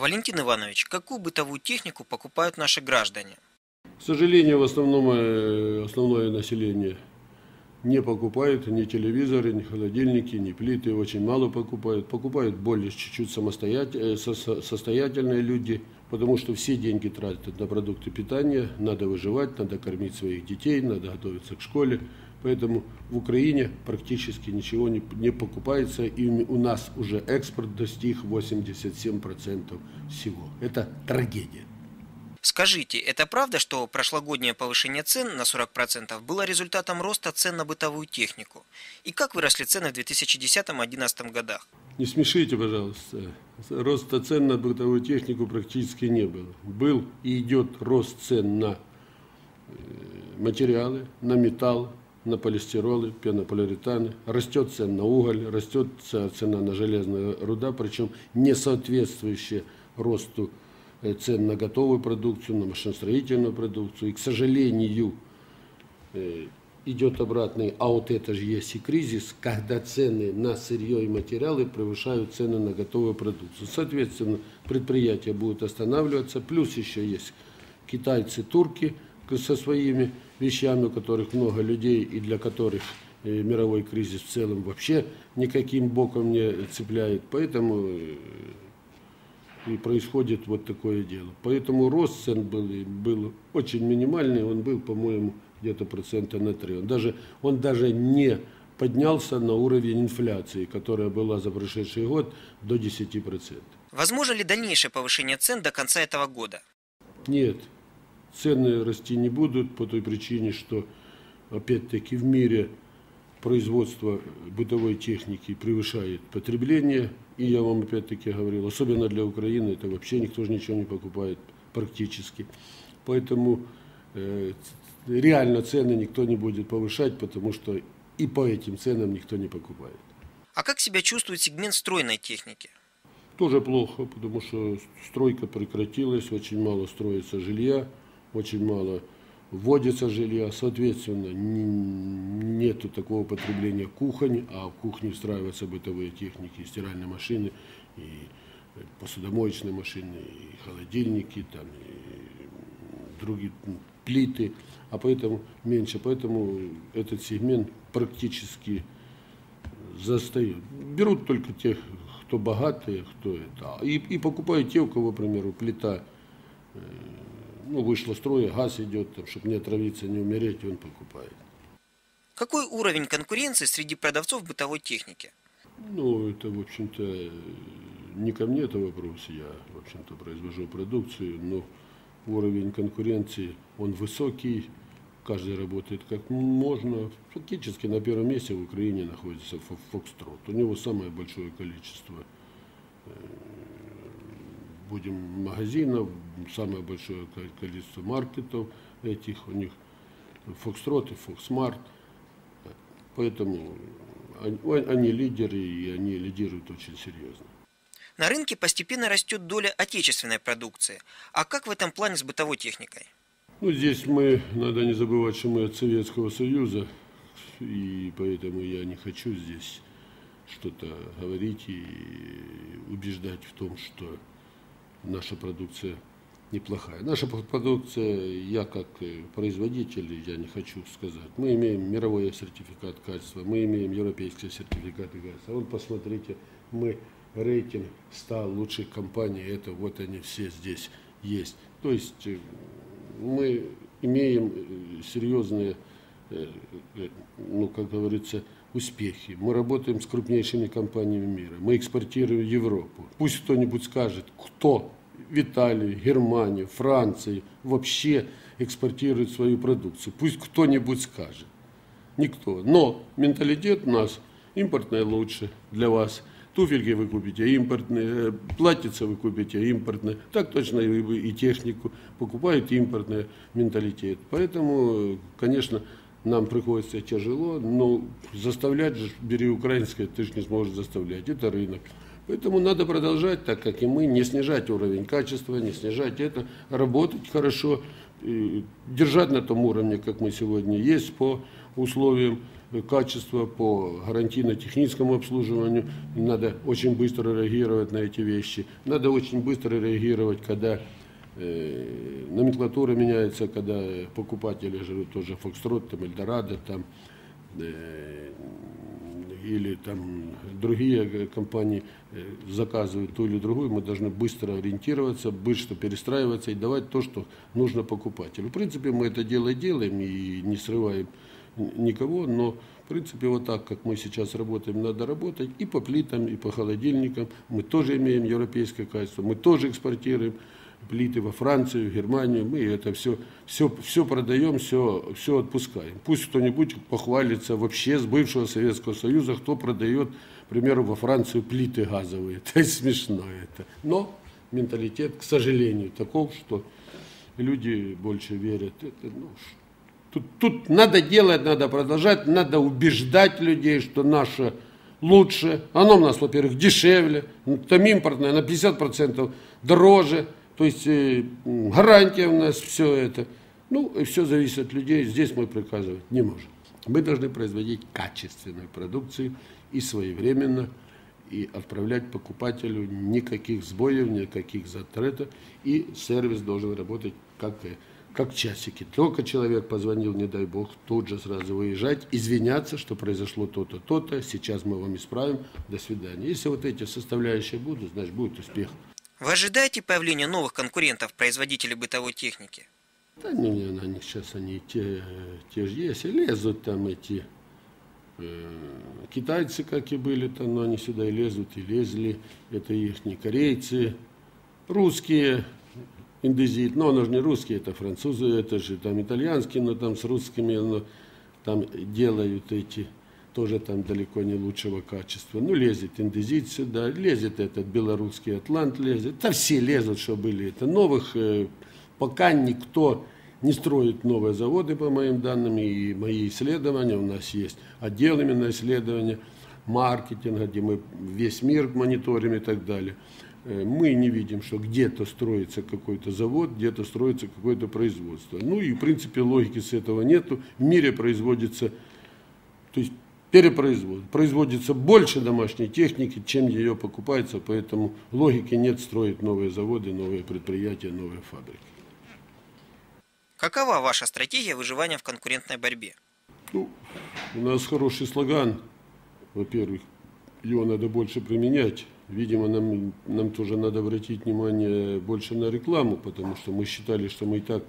Валентин Иванович, какую бытовую технику покупают наши граждане? К сожалению, в основном э, основное население не покупает ни телевизоры, ни холодильники, ни плиты, очень мало покупают. Покупают более чуть-чуть самостоятельные, состоятельные люди, потому что все деньги тратят на продукты питания, надо выживать, надо кормить своих детей, надо готовиться к школе. Поэтому в Украине практически ничего не, не покупается, и у нас уже экспорт достиг 87% всего. Это трагедия. Скажите, это правда, что прошлогоднее повышение цен на 40% было результатом роста цен на бытовую технику? И как выросли цены в 2010-2011 годах? Не смешите, пожалуйста. Роста цен на бытовую технику практически не было. Был и идет рост цен на э, материалы, на металл, на полистиролы, пенополиуретаны. Растет цена на уголь, растет цена на железную руда, причем не соответствующая росту цен на готовую продукцию, на машиностроительную продукцию. И, к сожалению, идет обратный, а вот это же есть и кризис, когда цены на сырье и материалы превышают цены на готовую продукцию. Соответственно, предприятия будут останавливаться, плюс еще есть китайцы, турки со своими вещами, у которых много людей и для которых э, мировой кризис в целом вообще никаким боком не цепляет. Поэтому и происходит вот такое дело. Поэтому рост цен был, был очень минимальный, он был, по-моему, где-то процента на 3. Он даже, он даже не поднялся на уровень инфляции, которая была за прошедший год до 10%. Возможно ли дальнейшее повышение цен до конца этого года? Нет, цены расти не будут по той причине, что опять-таки в мире производство бытовой техники превышает потребление. И я вам опять-таки говорил, особенно для Украины, это вообще никто же ничего не покупает практически. Поэтому э, реально цены никто не будет повышать, потому что и по этим ценам никто не покупает. А как себя чувствует сегмент стройной техники? Тоже плохо, потому что стройка прекратилась, очень мало строится жилья, очень мало вводится жилья, соответственно, нету такого потребления кухонь, а в кухне встраиваются бытовые техники, стиральные машины, и посудомоечные машины, и холодильники, там, и другие плиты, а поэтому меньше. Поэтому этот сегмент практически застает. Берут только тех, кто богатые, кто это. И, и покупают те, у кого, к примеру, плита э, ну, вышло строя, газ идет, там, чтобы не отравиться, не умереть, он покупает. Какой уровень конкуренции среди продавцов бытовой техники? Ну, это, в общем-то, не ко мне это вопрос. Я, в общем-то, произвожу продукцию, но уровень конкуренции, он высокий, каждый работает как можно. Фактически на первом месте в Украине находится Фокстрот. У него самое большое количество э, будем магазинов, самое большое количество маркетов этих у них, Фокстрот и Фоксмарт. Поэтому они лидеры, и они лидируют очень серьезно. На рынке постепенно растет доля отечественной продукции. А как в этом плане с бытовой техникой? Ну, здесь мы, надо не забывать, что мы от Советского Союза, и поэтому я не хочу здесь что-то говорить и убеждать в том, что наша продукция неплохая. Наша продукция, я как производитель, я не хочу сказать, мы имеем мировой сертификат качества, мы имеем европейский сертификат качества. Вот посмотрите, мы рейтинг 100 лучших компаний, это вот они все здесь есть. То есть э, мы имеем э, серьезные, э, ну, как говорится, успехи. Мы работаем с крупнейшими компаниями мира. Мы экспортируем в Европу. Пусть кто-нибудь скажет, кто в Италии, Германии, Франции вообще экспортирует свою продукцию. Пусть кто-нибудь скажет. Никто. Но менталитет у нас импортное лучше для вас. Туфельки вы купите импортные, платьица вы купите импортные. Так точно и, и технику покупают импортный менталитет. Поэтому, конечно, нам приходится тяжело, но заставлять же, бери украинское, ты же не сможешь заставлять, это рынок. Поэтому надо продолжать, так как и мы, не снижать уровень качества, не снижать это, работать хорошо, держать на том уровне, как мы сегодня есть по условиям качества, по гарантийно-техническому обслуживанию. Надо очень быстро реагировать на эти вещи. Надо очень быстро реагировать, когда номенклатура меняется, когда покупатели живут тоже Фокстрот, там, Эльдорадо, там, э, или там другие компании э, заказывают ту или другую, мы должны быстро ориентироваться, быстро перестраиваться и давать то, что нужно покупателю. В принципе, мы это дело делаем и не срываем никого, но в принципе вот так, как мы сейчас работаем, надо работать и по плитам, и по холодильникам. Мы тоже имеем европейское качество, мы тоже экспортируем плиты во Францию, Германию, мы это все, все, все продаем, все, все отпускаем. Пусть кто-нибудь похвалится вообще с бывшего Советского Союза, кто продает, к примеру, во Францию плиты газовые. Это смешно это. Но менталитет, к сожалению, таков, что люди больше верят. Это, ну, тут, тут надо делать, надо продолжать, надо убеждать людей, что наше лучше. Оно у нас, во-первых, дешевле, там импортное на 50% дороже – то есть э, гарантия у нас все это. Ну, и все зависит от людей. Здесь мы приказывать не можем. Мы должны производить качественную продукцию и своевременно, и отправлять покупателю никаких сбоев, никаких затратов, и сервис должен работать как, как часики. Только человек позвонил, не дай бог, тут же сразу выезжать, извиняться, что произошло то-то, то-то, сейчас мы вам исправим, до свидания. Если вот эти составляющие будут, значит будет успех. Вы ожидаете появления новых конкурентов, производителей бытовой техники? Да не, не, они сейчас они те, те же есть, и лезут там эти э, китайцы, как и были там, но они сюда и лезут, и лезли, это их не корейцы, русские, индезит, но он же не русский, это французы, это же там итальянские, но там с русскими, но там делают эти тоже там далеко не лучшего качества. Ну, лезет индезит сюда, лезет этот белорусский атлант, лезет. Да все лезут, что были это. Новых э, пока никто не строит новые заводы, по моим данным, и мои исследования у нас есть. Отдел именно исследования маркетинга, где мы весь мир мониторим и так далее. Э, мы не видим, что где-то строится какой-то завод, где-то строится какое-то производство. Ну и, в принципе, логики с этого нету. В мире производится, то есть перепроизводит. Производится больше домашней техники, чем ее покупается, поэтому логики нет строить новые заводы, новые предприятия, новые фабрики. Какова ваша стратегия выживания в конкурентной борьбе? Ну, у нас хороший слоган. Во-первых, его надо больше применять. Видимо, нам, нам тоже надо обратить внимание больше на рекламу, потому что мы считали, что мы и так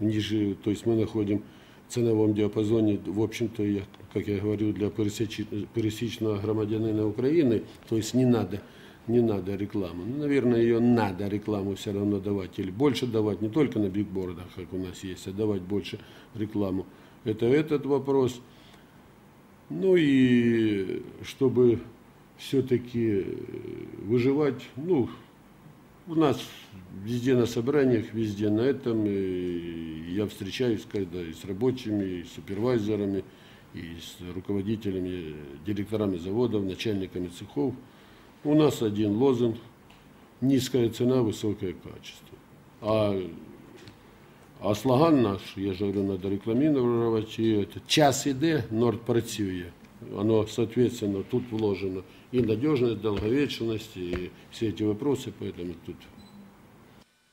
ниже, то есть мы находим ценовом диапазоне, в общем-то, я, как я говорю, для пересечного громадянина Украины, то есть не надо, не надо рекламы. Ну, наверное, ее надо рекламу все равно давать, или больше давать, не только на бигбордах, как у нас есть, а давать больше рекламу. Это этот вопрос. Ну и чтобы все-таки выживать, ну, у нас везде на собраниях, везде на этом. И я встречаюсь когда и с рабочими, и с супервайзерами, и с руководителями, директорами заводов, начальниками цехов. У нас один лозунг – низкая цена, высокое качество. А, а слоган наш, я же говорю, надо рекламировать, и это «Час іде, Норд працює». Оно, соответственно, тут вложено и надежность, долговечность, и все эти вопросы, поэтому тут...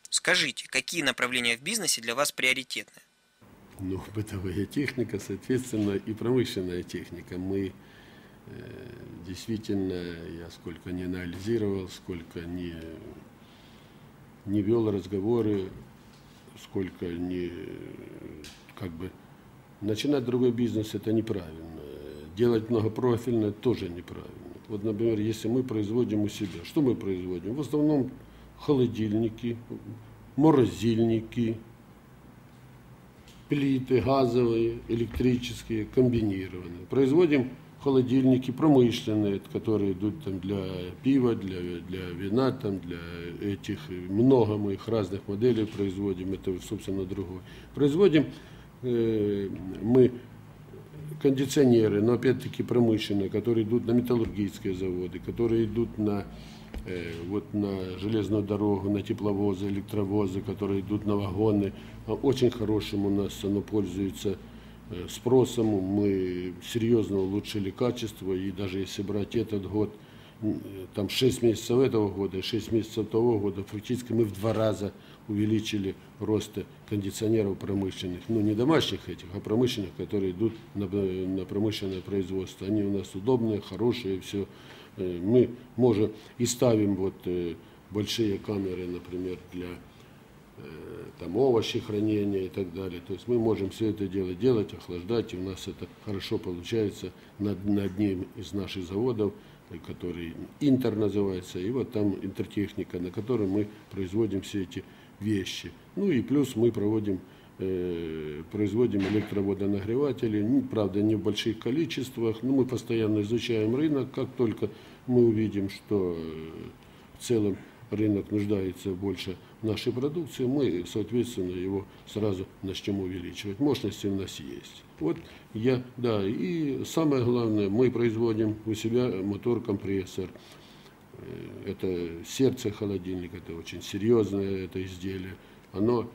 Скажите, какие направления в бизнесе для вас приоритетны? Ну, бытовая техника, соответственно, и промышленная техника. Мы э, действительно, я сколько не анализировал, сколько не, не вел разговоры, сколько не, как бы, начинать другой бизнес это неправильно. Делать многопрофильно тоже неправильно. Вот, например, если мы производим у себя, что мы производим? В основном холодильники, морозильники, плиты газовые, электрические, комбинированные. Производим холодильники промышленные, которые идут там для пива, для, для вина, там, для этих, много мы их разных моделей производим, это, собственно, другое. Производим э, мы кондиционеры, но опять-таки промышленные, которые идут на металлургические заводы, которые идут на э, вот на железную дорогу, на тепловозы, электровозы, которые идут на вагоны. А Очень хорошим у нас оно пользуется э, спросом. Мы серьезно улучшили качество, и даже если брать этот год, там 6 месяцев этого года и 6 месяцев того года, фактически мы в два раза увеличили рост кондиционеров промышленных, ну не домашних этих, а промышленных, которые идут на, на промышленное производство. Они у нас удобные, хорошие, все. Мы можем и ставим вот э, большие камеры, например, для э, там овощи хранения и так далее. То есть мы можем все это дело делать, охлаждать, и у нас это хорошо получается на, на одним из наших заводов, э, который Интер называется, и вот там интертехника, на которой мы производим все эти вещи. Ну и плюс мы проводим, э, производим электроводонагреватели, правда не в больших количествах, но мы постоянно изучаем рынок, как только мы увидим, что э, в целом рынок нуждается больше в нашей продукции, мы, соответственно, его сразу начнем увеличивать. Мощности у нас есть. Вот я, да, и самое главное, мы производим у себя мотор-компрессор. Э, Это сердце холодильника, это очень серьезное это изделие. Оно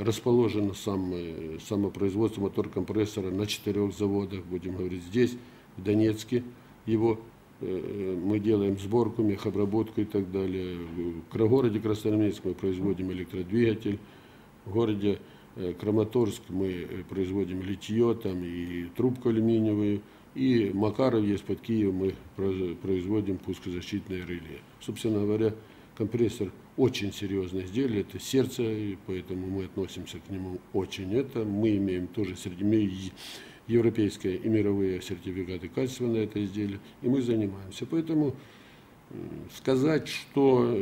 расположено сам, э, самопроизводство мотор-компрессора на четырех заводах, будем говорить, здесь, в Донецке. Его мы делаем сборку, мехобработку и так далее. В городе Красноармейск мы производим электродвигатель. В городе э, Краматорск мы э, производим литье там и трубку алюминиевую. И Макаров есть под Киевом, мы произ- производим пускозащитное реле. Собственно говоря, компрессор очень серьезное изделие, это сердце, и поэтому мы относимся к нему очень это. Мы имеем тоже среди европейские и мировые сертификаты качества на это изделие, и мы занимаемся. Поэтому сказать, что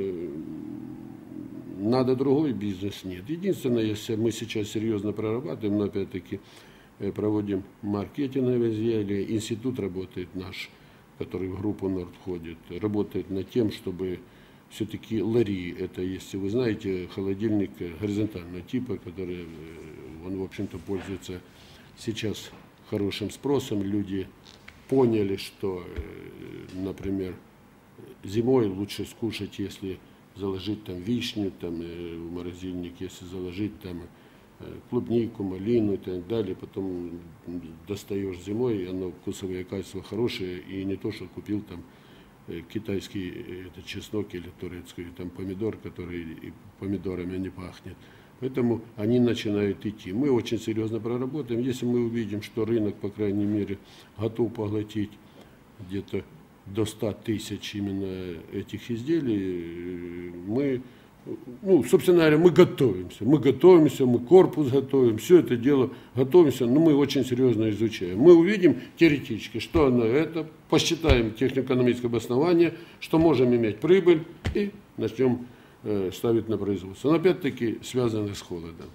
надо другой бизнес, нет. Единственное, если мы сейчас серьезно прорабатываем, но опять-таки э, проводим маркетинговые изделия, институт работает наш, который в группу Норд входит, работает над тем, чтобы все-таки лари, это, если вы знаете, холодильник э, горизонтального типа, который, э, он, в общем-то, пользуется сейчас хорошим спросом. Люди поняли, что, э, например, зимой лучше скушать, если заложить там вишню, там э, в морозильник, если заложить там э, клубнику, малину и так далее, потом достаешь зимой, и оно вкусовые качества хорошие, и не то, что купил там китайский это чеснок или турецкий там помидор, который помидорами не пахнет. Поэтому они начинают идти. Мы очень серьезно проработаем. Если мы увидим, что рынок, по крайней мере, готов поглотить где-то до 100 тысяч именно этих изделий, мы, ну, собственно говоря, мы готовимся. Мы готовимся, мы корпус готовим, все это дело готовимся, но мы очень серьезно изучаем. Мы увидим теоретически, что оно это, посчитаем технико-экономическое обоснование, что можем иметь прибыль и начнем ставить на производство. Но опять-таки связано с холодом.